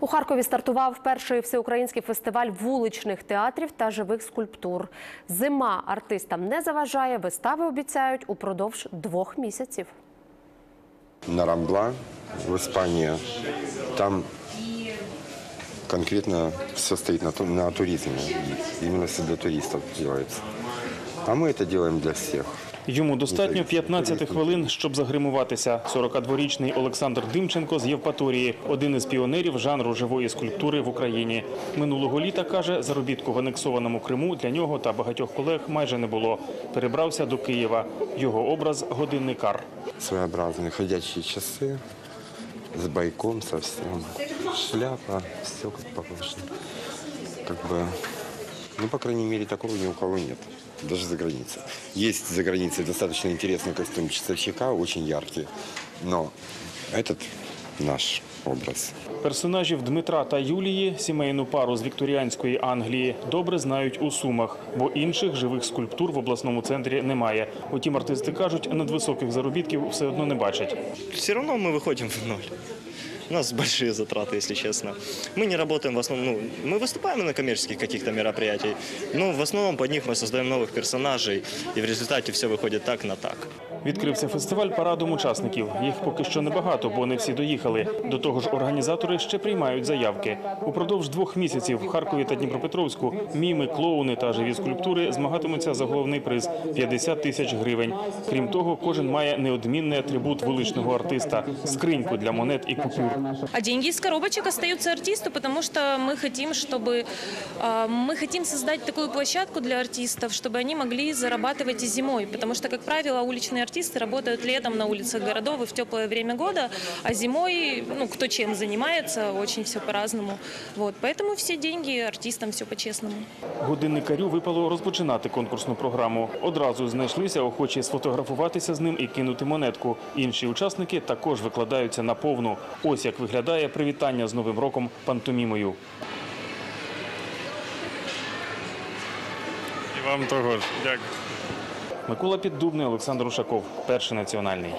У Харкові стартував перший всеукраїнський фестиваль вуличних театрів та живих скульптур. Зима артистам не заважає. Вистави обіцяють упродовж двох місяців. на Рамбла в Испании. Там конкретно все стоит на, ту- на туризме. И Именно все для туристов делается А мы это делаем для всех. Йому достатньо 15 хвилин, щоб загримуватися. 42-річний Олександр Димченко з Євпаторії – один із піонерів жанру живої скульптури в Україні. Минулого літа, каже, заробітку в анексованому Криму для нього та багатьох колег майже не було. Перебрався до Києва. Його образ – годинникар. Своеобразные ходячие часы с бойком совсем. Шляпа, все как положено. Как бы, ну, по крайней мере, такого ни у кого нет. Даже за границей. Есть за границей достаточно интересный костюм часовщика, очень яркий. Но этот наш образ. Персонажів Дмитра та Юлії, сімейну пару з вікторіанської Англії, добре знають у Сумах, бо інших живих скульптур в обласному центрі немає. Утім, артисти кажуть, надвисоких заробітків все одно не бачать. все равно мы выходим в ноль. У нас большие затраты, если честно. Мы не работаем в основном, ну, мы выступаем на коммерческих каких-то мероприятиях, но в основном под них мы создаем новых персонажей, и в результате все выходит так на так. Відкрився фестиваль парадом учасників. Їх поки що небагато, бо не всі доїхали. До того ж, організатори ще приймають заявки. Упродовж двох місяців в Харкові та Дніпропетровську міми, клоуни та живі скульптури змагатимуться за головний приз 50 тисяч гривень. Крім того, кожен має неодмінний атрибут вуличного артиста скриньку для монет і купюр. А деньги из коробочек остаются артисту, потому что мы хотим, чтобы а, мы хотим создать такую площадку для артистов, чтобы они могли зарабатывать и зимой, потому что, как правило, уличные артисты работают летом на улицах городов и в теплое время года, а зимой, ну, кто чем занимается, очень все по-разному. Вот, поэтому все деньги артистам, все по-честному. Годинникарю випало розпочинати конкурсну програму. Одразу знайшлися охочі сфотографуватися з ним і кинути монетку. Інші учасники також викладаються на повну. Ось як виглядає привітання з Новим роком пантомімою. І вам того ж. Дякую. Микола Піддубний, Олександр Ушаков, перший національний.